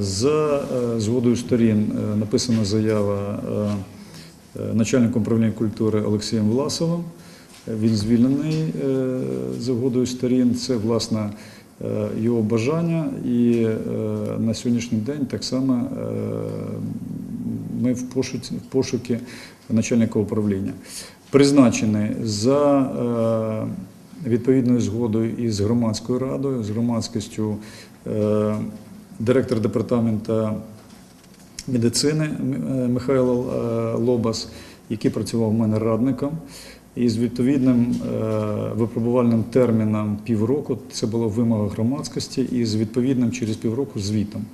За е, згодою сторін е, написана заява е, е, управління культури Олексієм Власовим. Він звільнений згодою сторін. Це власне його бажання, і на сьогоднішній день так само ми в пошуки начальника управління. Призначений за відповідною згодою із громадською радою, з громадськістю директор департаменту медицини е, Михайло е, Лобас, який працював у мене радником. І з відповідним е, випробувальним терміном півроку, це була вимога громадськості, і з відповідним через півроку звітом.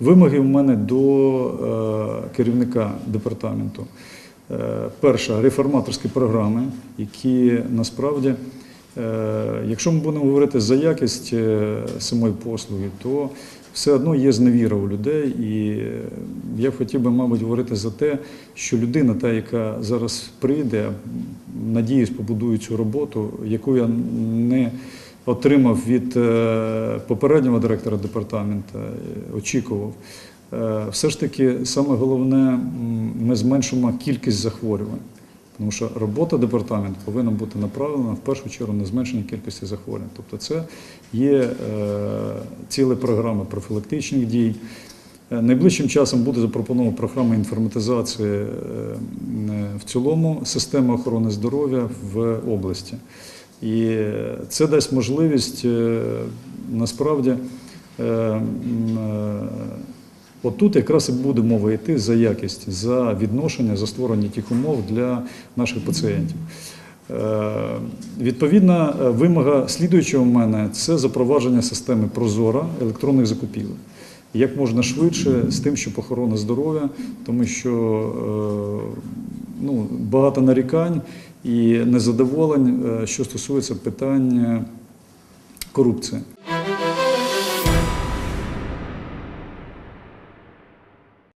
Вимоги в мене до керівника департаменту. Перша реформаторські програми, які насправді, якщо ми будемо говорити за якість е, самої послуги, то все одно є зневіра у людей, і е, я б хотів би, мабуть, говорити за те, що людина, та, яка зараз прийде, надіюсь, побудує цю роботу, яку я не отримав від е, попереднього директора департаменту, е, очікував. Е, Все ж таки, саме головне, ми зменшимо кількість захворювань. Тому що робота департаменту повинна бути направлена в першу чергу на зменшення кількості захворювань. Тобто це є е, ціла програма профілактичних дій. Е, Найближчим часом буде запропонована програма інформатизації е, в цілому системи охорони здоров'я в області. І це дасть можливість насправді. М, е, якраз і буде мова йти за якість, за відношення, за створення тих умов для наших пацієнтів. Е, Відповідна е, вимога слідуючого в мене це запровадження системи Прозора електронних закупівель. Як можна швидше з тим, щоб охорона здоров'я, тому що е, ну, багато нарікань і незадоволень, що стосується питання корупції.